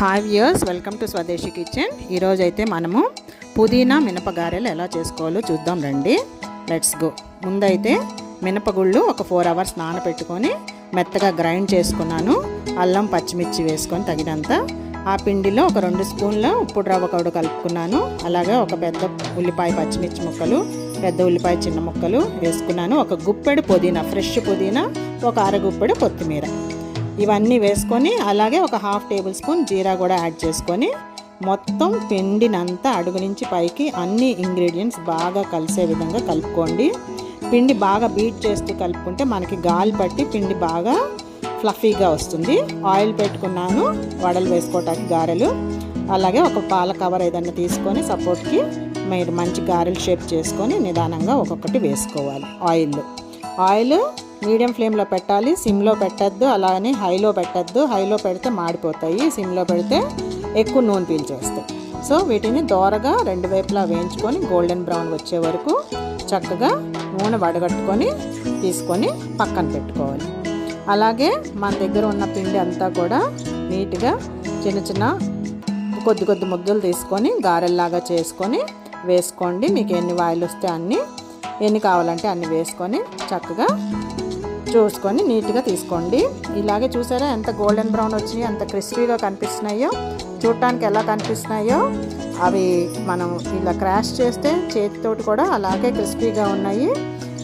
Hi viewers welcome to Swadeshi kitchen ఈరోజు అయితే మనము పుదీనా మినపగారెలు ఎలా చేసుకోవాలో చూద్దాం రండి. లెట్స్ గో ముందైతే మినపగుళ్ళు ఒక ఫోర్ అవర్స్ నానబెట్టుకొని మెత్తగా గ్రైండ్ చేసుకున్నాను. అల్లం పచ్చిమిర్చి వేసుకొని తగినంత. ఆ పిండిలో ఒక రెండు స్పూన్ల ఉప్పుడు రవ్వ కౌడు కలుపుకున్నాను. అలాగే ఒక పెద్ద ఉల్లిపాయ పచ్చిమిర్చి ముక్కలు పెద్ద ఉల్లిపాయ చిన్న ముక్కలు వేసుకున్నాను. ఒక గుప్పెడు పుదీనా ఫ్రెష్ పుదీనా ఒక అరగుప్పెడు కొత్తిమీర. ఇవన్నీ వేసుకొని అలాగే ఒక హాఫ్ టేబుల్ స్పూన్ జీరా కూడా యాడ్ చేసుకొని మొత్తం పిండినంతా అడుగు నుంచి పైకి అన్ని ఇంగ్రీడియంట్స్ బాగా కలిసే విధంగా కలుపుకోండి. పిండి బాగా బీట్ చేస్తూ కలుపుకుంటే మనకి గాలి పట్టి పిండి బాగా ఫ్లఫీగా వస్తుంది. ఆయిల్ పెట్టుకున్నాను వడలు వేసుకోవటానికి గారెలు. అలాగే ఒక పాల కవర్ ఏదైనా తీసుకొని సపోర్ట్కి మీరు మంచి గారెలు షేప్ చేసుకొని నిదానంగా ఒక్కొక్కటి వేసుకోవాలి ఆయిల్ ఆయిల్ మీడియం ఫ్లేమ్లో పెట్టాలి. సిమ్లో పెట్టద్దు అలానే హైలో పెట్టద్దు. హైలో పెడితే మాడిపోతాయి. సిమ్లో పెడితే ఎక్కువ నూనె పీల్చేస్తాయి. సో వీటిని దోరగా రెండు వైపులా వేయించుకొని గోల్డెన్ బ్రౌన్ వచ్చే వరకు చక్కగా నూనె వడగట్టుకొని తీసుకొని పక్కన పెట్టుకోవాలి. అలాగే మన దగ్గర ఉన్న పిండి అంతా కూడా నీట్గా చిన్న చిన్న కొద్ది కొద్ది ముద్దలు తీసుకొని గారెల్లాగా చేసుకొని వేసుకోండి. మీకు ఎన్ని వాయిల్ వస్తే అన్నీ ఎన్ని కావాలంటే అన్ని వేసుకొని చక్కగా చూసుకొని నీట్గా తీసుకోండి. ఇలాగే చూసారా ఎంత గోల్డెన్ బ్రౌన్ వచ్చినాయి ఎంత క్రిస్పీగా కనిపిస్తున్నాయో చూడటానికి ఎలా కనిపిస్తున్నాయో అవి మనం ఇలా క్రాష్ చేస్తే చేతితోటి కూడా అలాగే క్రిస్పీగా ఉన్నాయి.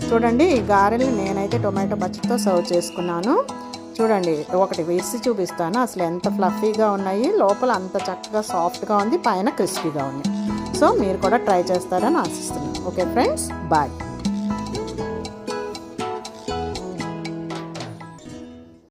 చూడండి ఈ గారెలు నేనైతే టొమాటో పచ్చడితో సర్వ్ చేసుకున్నాను. చూడండి ఒకటి వేసి చూపిస్తాను. అసలు ఎంత ఫ్లఫీగా ఉన్నాయి. లోపల అంత చక్కగా సాఫ్ట్గా ఉంది పైన క్రిస్పీగా ఉంది. సో మీరు కూడా ట్రై చేస్తారని ఆశిస్తున్నాను. Okay friends bye